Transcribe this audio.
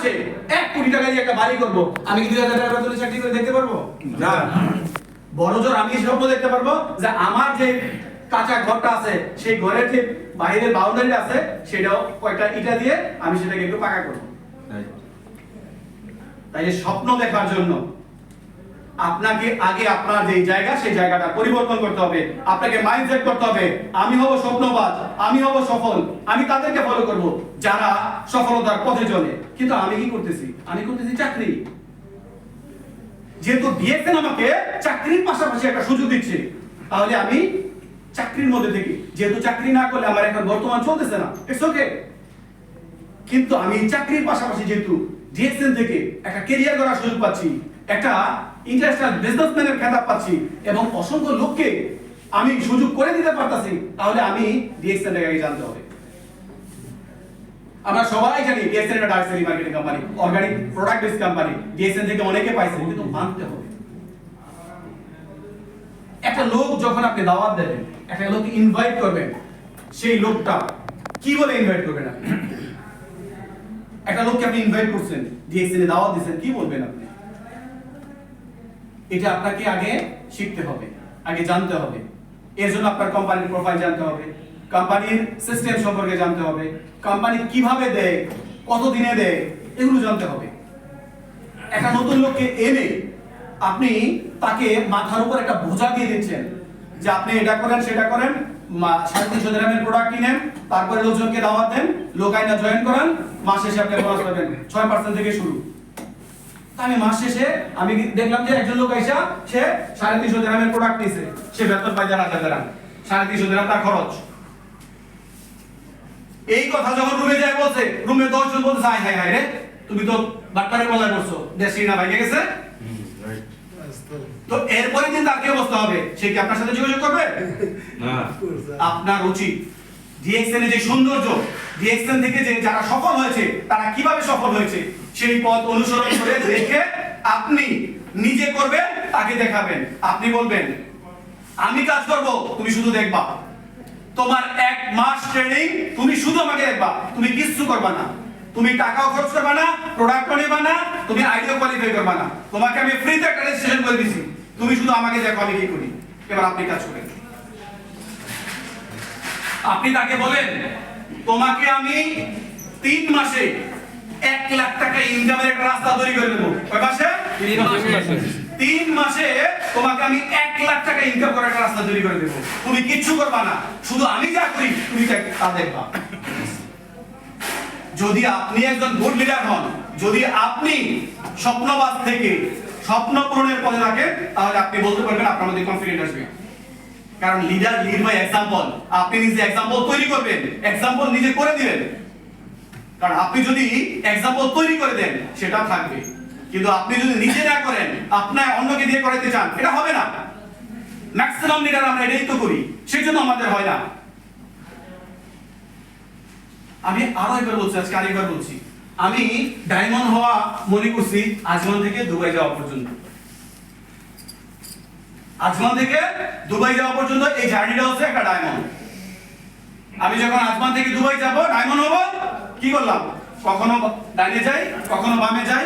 মাসে এক কোটি টাকা দিয়ে একটা বাড়ি করব। আমি কি দুই হাজার টাকা তুলে চাকরি করে দেখতে পারব? না। বড় জোর আমি স্বপ্ন দেখতে পারব? যে আমার যে কাঁচা ঘরটা আছে সেই ঘরের যে বাইরে বাউন্ডারি আছে সেটাও কয়েকটা ইটা দিয়ে আমি সেটাকে একটু পাকা করব। তাই। স্বপ্ন দেখার জন্য আপনাকে আগে আপনার যে জায়গা, সেই জায়গাটা পরিবর্তন করতে হবে। আপনাকে মাইন্ডসেট করতে হবে, আমি হব স্বপ্নবাজ, আমি হব সফল, আমি তাদেরকে ফলো করব, যারা সফলতার পথে চলে। কিন্তু আমি কি করতেছি? আমি করতেছি চাকরি। যেহেতু দিয়েছেন আমাকে চাকরির পাশাপাশি একটা সুযোগ দিচ্ছে, তাহলে আমি চাকরির মধ্যে থেকে, যেহেতু চাকরি না করলে আমার এখন বর্তমান চলতেছে না ইটস ওকে কিন্তু আমি চাকরির পাশাপাশি যেহেতু ডিএসএন থেকে একটা কেরিয়ার করার সুযোগ পাচ্ছি একটা ইন্টারন্যাশনাল বিজনেসম্যানের খেতাব পাচ্ছি এবং অসংখ্য লোককে আমি সুযোগ করে দিতে পারতাছি, তাহলে আমি ডিএক্সএন আগে জানতে হবে। আমরা সবাই জানি ডিএক্সএন একটা direct marketing company organic product base company DXN থেকে অনেকে পাইছে কিন্তু মানতে হবে। একটা লোক যখন আপনি দাওয়াত দেবেন, একটা লোককে ইনভাইট করবেন, সেই লোকটা কি বলে ইনভাইট করবেন আপনি? একটা লোককে আপনি ইনভাইট করছেন ডিএক্সএন এ দাওয়াত দিয়েছেন কি বলবেন আপনি? এটা আপনাকে আগে শিখতে হবে, আগে জানতে হবে। এর জন্য আপনার কোম্পানির প্রোফাইল জানতে হবে কোম্পানির সিস্টেম সম্পর্কে জানতে হবে কোম্পানি কীভাবে দেয় কত দিনে দেয়, এগুলো জানতে হবে। একটা নতুন লোককে এনে আপনি তাকে মাথার উপর একটা বোঝা দিয়ে দিচ্ছেন যে আপনি এটা করেন, সেটা করেন সাড়ে তিনশো গ্রামের প্রোডাক্ট কিনেন, তারপরে লোকজনকে দাওয়াত দেন, লোক আইনা জয়েন করান, মাস শেষে আপনি বোনাস পাবেন ছয় পার্সেন্ট থেকে শুরু। আমি মাস শেষে আমি দেখলাম যে একজন লোক আইসা সে সাড়ে তিনশো গ্রামের প্রোডাক্ট নিছে। সে বেতন পায় দেড় হাজার গ্রাম। সাড়ে তিনশো গ্রাম তার খরচ। এই কথা যখন রুমে যায় বলছে রুমে দশজন বলছে হাই হাই হাই রে তুমি তো বাটপারে বলায় করছ দেশি না ভাইকে গেছে। তো এরপরে দিন তার কি অবস্থা হবে? সে কি আপনার সাথে যোগাযোগ করবে? না। আপনার উচিত ডিএক্সএন যে সৌন্দর্য ডিএক্সএন থেকে যে যারা সফল হয়েছে, তারা কীভাবে সফল হয়েছে, সেই পথ অনুসরণ করে দেখে আপনি নিজে করবেন, তাকে দেখাবেন। আপনি বলবেন, আমি কাজ করব, তুমি শুধু দেখবা। তোমার এক মাস ট্রেনিং তুমি শুধু আমাকে দেখবা। তুমি কিচ্ছু করবা না। তুমি টাকাও খরচ করবা না প্রোডাক্টও নেবা না, তুমি আইডিও কোয়ালিফাই করবা না। তোমাকে আমি ফ্রিতে একটা রেজিস্ট্রেশন করে দিছি। তুমি শুধু আমাকে দেখো, আমি কি করি? এবার আপনি কাজ করেন আপনি তাকে বলেন তোমাকে আমি তিন মাসে এক লাখ টাকা ইনকামের একটা রাস্তা তৈরি করে দেবো। কয় মাসে? তিন মাসে। তোমাকে আমি এক লাখ টাকা ইনকাম করার একটা রাস্তা তৈরি করে দেবো। তুমি কিচ্ছু করবা না শুধু আমি যা করি তুমি তা দেখবা। যদি আপনি একজন গুড লিডার হন যদি আপনি স্বপ্নবাদ থেকে স্বপ্ন পূরণের পথে থাকেন তাহলে আপনি বলতে পারবেন আপনার মধ্যে কনফিডেন্ট আসবে। কারণ লিডার লিড বাই এক্সাম্পল আপনি নিজে এক্সাম্পল তৈরি করবেন এক্সাম্পল নিজে করে দিবেন। কারণ আপনি যদি এক্সাম্পল তৈরি করে দেন, সেটা থাকবে। কিন্তু আপনি যদি নিজে না করেন, আপনার অন্যকে দিয়ে করাইতে চান, এটা হবে না। ম্যাক্সিমাম লিডার আমরা এটাই তো করি সেই জন্য আমাদের হয় না। আমি আরও একবার বলছি, আজকে আরেকবার বলছি। আমি ডায়মন্ড হওয়া মনে করছি আজমান থেকে দুবাই যাওয়া পর্যন্ত। আজমান থেকে দুবাই যাওয়া পর্যন্ত এই জার্নিটা হচ্ছে একটা ডায়মন্ড আমি যখন আজমান থেকে দুবাই যাব ডায়মন্ড হব, কি করলাম? কখনো ডাইনে যাই, কখনো বামে যাই